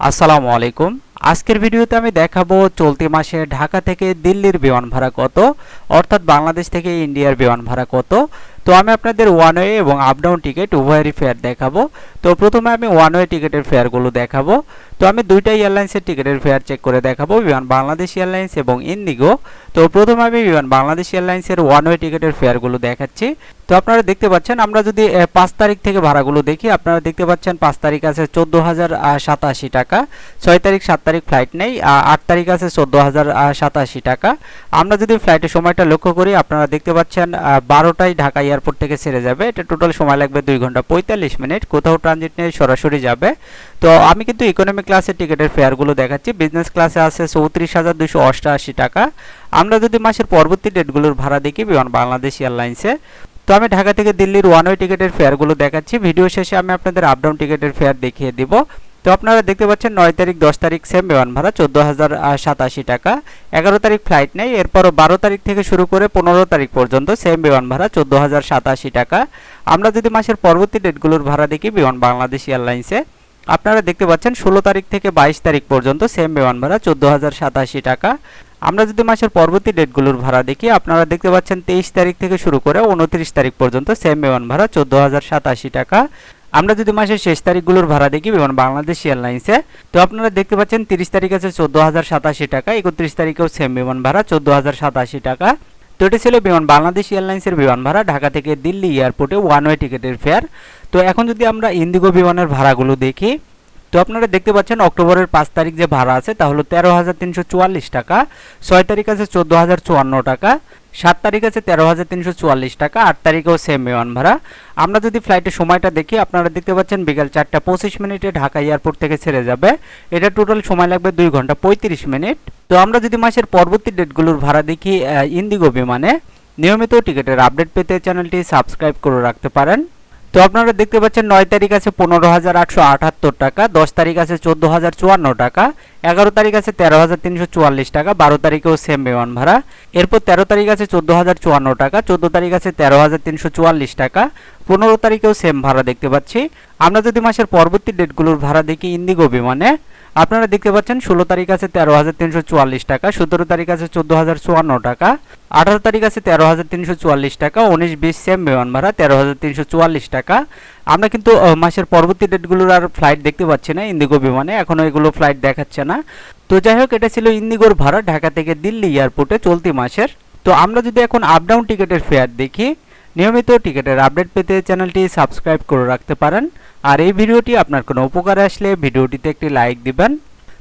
আসসালামু আলাইকুম। আজকের ভিডিওতে আমি দেখাবো চলতি মাসে ঢাকা থেকে দিল্লির বিমান ভাড়া কত, অর্থাৎ বাংলাদেশ থেকে ইন্ডিয়ার বিমান ভাড়া কত। তো আমি আপনাদের ওয়ান ওয়ে এবং আপ ডাউন টিকিট উভয়েরই ফেয়ার দেখাবো। তো প্রথমে আমি ওয়ান ওয়ে টিকিটের ফেয়ারগুলো দেখাবো। তো আমি দুইটা এয়ারলাইন্সের টিকিটের ফেয়ার চেক করে দেখাবো, বিমান বাংলাদেশ এয়ারলাইন্স এবং ইন্ডিগো। তো প্রথমে আমি বিমান বাংলাদেশ এয়ারলাইন্সের ওয়ান ওয়ে টিকিটের ফেয়ারগুলো দেখাচ্ছি। তো আপনারা দেখতে পাচ্ছেন, আমরা যদি পাঁচ তারিখ থেকে ভাড়াগুলো দেখি, আপনারা দেখতে পাচ্ছেন পাঁচ তারিখ আছে চোদ্দ হাজার সাতাশি টাকা, ছয় তারিখ সাত তারিখ ফ্লাইট নেই আট তারিখ আছে চোদ্দ হাজার সাতাশি টাকা। আমরা যদি ফ্লাইটের সময়টা লক্ষ্য করি, আপনারা দেখতে পাচ্ছেন বারোটায় ঢাকা এয়ারপোর্ট থেকে ছেড়ে যাবে। এটা টোটাল সময় লাগবে দুই ঘণ্টা পঁয়তাল্লিশ মিনিট। কোথাও ট্রানজিট নিয়ে সরাসরি যাবে। তো আমি কিন্তু ইকোনমি ক্লাসের টিকিটের ফেয়ারগুলো দেখাচ্ছি। বিজনেস ক্লাসে আছে চৌত্রিশ হাজার দুশো অষ্টআশি টাকা। আমরা যদি মাসের পরবর্তী ডেটগুলোর ভাড়া দেখি, বিমান বাংলাদেশ এয়ারলাইন্সে তো আমি ঢাকা থেকে দিল্লির ওয়ান ওয়ে টিকিটের ফেয়ারগুলো দেখাচ্ছি। ভিডিও শেষে আমি আপনাদের আপ ডাউন টিকিটের ফেয়ার দেখিয়ে দিব। তো আপনারা দেখতে পাচ্ছেন নয় তারিখ, দশ তারিখ, সেম বিমান ভাড়া, চোদ্দ হাজার সাতাশি টাকা। এগারো তারিখ ফ্লাইট নেই, এরপরও বারো তারিখ থেকে শুরু করে পনেরো তারিখ পর্যন্ত সেম বিমান ভাড়া, চোদ্দ হাজার, সাতাশি টাকা। আমরা যদি মাসের পরবর্তী ডেটগুলোর ভাড়া দেখি, বিমান বাংলাদেশ এয়ারলাইন্সে, আপনারা দেখতে পাচ্ছেন ষোলো তারিখ থেকে বাইশ তারিখ পর্যন্ত সেম বিমান ভাড়া, চোদ্দ হাজার, সাতাশি টাকা। আমরা যদি মাসের পরবর্তী ডেটগুলোর ভাড়া দেখি, আপনারা দেখতে পাচ্ছেন তেইশ তারিখ থেকে শুরু করে উনত্রিশ তারিখ পর্যন্ত সেম বিমান ভাড়া, চোদ্দ হাজার, সাতাশি টাকা। আমরা যদি মাসের শেষ তারিখগুলোর ভাড়া দেখি বিমান বাংলাদেশ এয়ারলাইন্সে, তো আপনারা দেখতে পাচ্ছেন তিরিশ তারিখ আছে চোদ্দ হাজার সাতাশি টাকা, একত্রিশ তারিখেও সেম বিমান ভাড়া, চোদ্দ হাজার সাতাশি টাকা। তো এটি ছিল বিমান, বাংলাদেশ এয়ারলাইন্সের বিমান ভাড়া, ঢাকা থেকে দিল্লি এয়ারপোর্টে ওয়ান ওয়ে টিকিটের ফেয়ার তো এখন যদি আমরা ইন্দিগো বিমানের ভাড়াগুলো দেখি, তো আপনারা দেখতে পাচ্ছেন অক্টোবরের পাঁচ তারিখ যে ভাড়া আছে, তা হলো তেরো হাজার তিনশো চুয়াল্লিশ টাকা, ছয় তারিখ আছে চোদ্দ হাজার চুয়ান্ন টাকা। সাত তারিখ আছে তেরো হাজার তিনশো চুয়াল্লিশ টাকা, আট তারিখেও সেম বিমান ভাড়া। আমরা যদি ফ্লাইটের সময়টা দেখি, আপনারা দেখতে পাচ্ছেন বিকাল চারটা পঁচিশ মিনিটে ঢাকা এয়ারপোর্ট থেকে ছেড়ে যাবে। এটা টোটাল সময় লাগবে দুই ঘণ্টা পঁয়ত্রিশ মিনিট। তো আমরা যদি মাসের পরবর্তী ডেটগুলোর ভাড়া দেখি ইন্দিগো বিমানে, নিয়মিত টিকিটের আপডেট পেতে চ্যানেলটি সাবস্ক্রাইব করে রাখতে পারেন। তো আপনারা দেখতে পাচ্ছেন নয় তারিখ আছে পনেরো হাজার আটশো আটাত্তর টাকা, দশ তারিখ আছে চোদ্দ হাজার চুয়ান্ন টাকা। এগারো তারিখ আছে তেরো হাজার তিনশো চুয়াল্লিশ টাকা, বারো তারিখেও সেম বিমান ভাড়া। এরপর তেরো তারিখ আছে চোদ্দ হাজার চুয়ান্ন টাকা, চোদ্দ তারিখ আছে তেরো হাজার তিনশো চুয়াল্লিশ টাকা, পনেরো তারিখেও সেম ভাড়া দেখতে পাচ্ছি। আমরা যদি মাসের পরবর্তী ডেটগুলোর ভাড়া দেখি ইন্দিগো বিমানে, আপনারা দেখতে পাচ্ছেন ষোলো তারিখ আছে তেরো হাজার তিনশো চুয়াল্লিশ টাকা, সতেরো তারিখ আছে চোদ্দ হাজার চুয়ান্ন টাকা, আঠারো তারিখ আছে তেরো হাজার তিনশো চুয়াল্লিশ টাকা, উনিশ বিশ সেম বিমান ভাড়া তেরো হাজার তিনশো চুয়াল্লিশ টাকা আমরা কিন্তু মাসের পরবর্তী ডেটগুলোর আর ফ্লাইট দেখতে পাচ্ছি না ইন্দিগো বিমানে এখনও এগুলো ফ্লাইট দেখাচ্ছে না। তো যাই হোক, এটা ছিল ইন্দিগোর ভাড়া ঢাকা থেকে দিল্লি এয়ারপোর্টে চলতি মাসের। তো আমরা যদি এখন আপ ডাউন টিকিটের ফেয়ার দেখি, নিয়মিত টিকিটের আপডেট পেতে চ্যানেলটি সাবস্ক্রাইব করে রাখতে পারেন। আর এই ভিডিওটি আপনার কোনো উপকারে আসলে, ভিডিওটিতে একটি লাইক দিবেন।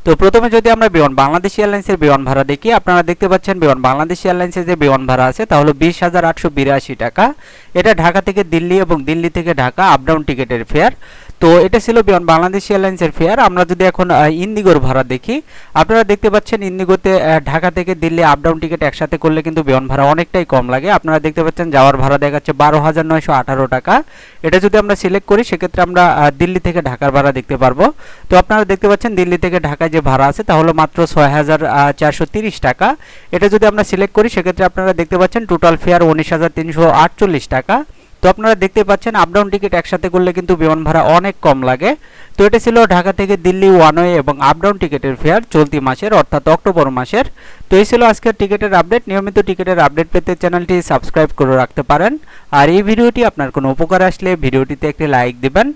তো প্রথমে যদি আমরা বিমান, বাংলাদেশ এয়ারলাইন্সের বিমান ভাড়া দেখি, আপনারা দেখতে পাচ্ছেন বিমান, বাংলাদেশ এয়ারলাইন্সের যে বিমান ভাড়া আছে তাহলে বিশ হাজার আটশো বিরাশি টাকা। এটা ঢাকা থেকে দিল্লি এবং দিল্লি থেকে ঢাকা আপডাউন টিকিটের ফেয়ার তো এটা ছিল বিমান বাংলাদেশ এয়ারলাইন্সের ফেয়ার। আমরা যদি এখন আহ, ইন্ডিগোর ভাড়া দেখি আপনারা দেখতে পাচ্ছেন ইন্ডিগোতে আহ, ঢাকা থেকে দিল্লি আপ ডাউন টিকিট একসাথে করলে কিন্তু বিমান ভাড়া অনেকটাই কম লাগে। আপনারা দেখতে পাচ্ছেন যাওয়ার ভাড়া দেখাচ্ছে বারো হাজার নয়শো আঠারো টাকা। এটা যদি আমরা সিলেক্ট করি সেক্ষেত্রে আমরা দিল্লি থেকে ঢাকার ভাড়া দেখতে পারব। তো আপনারা দেখতে পাচ্ছেন দিল্লি থেকে ঢাকায় যে ভাড়া আছে তা হলো মাত্র ছয় হাজার চারশো তিরিশ টাকা। এটা যদি আমরা সিলেক্ট করি সেক্ষেত্রে আপনারা দেখতে পাচ্ছেন টোটাল ফেয়ার উনিশ হাজার তিনশো আটচল্লিশ টাকা। তো আপনারা দেখতে পাচ্ছেন আপ ডাউন টিকিট একসাথে করলে কিন্তু বিমান ভাড়া অনেক কম লাগে। তো এটা ছিল ঢাকা থেকে দিল্লি ওয়ান ওয়ে এবং আপডাউন টিকিটের ফেয়ার চলতি মাসের, অর্থাৎ অক্টোবর মাসের। তো এই ছিল আজকের টিকিটের আপডেট নিয়মিত টিকিটের আপডেট পেতে চ্যানেলটি সাবস্ক্রাইব করে রাখতে পারেন। আর এই ভিডিওটি আপনার কোনো উপকার আসলে ভিডিওটিতে একটি লাইক দিবেন।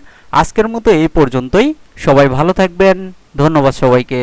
আজকের মতো এই পর্যন্তই। সবাই ভালো থাকবেন। ধন্যবাদ সবাইকে।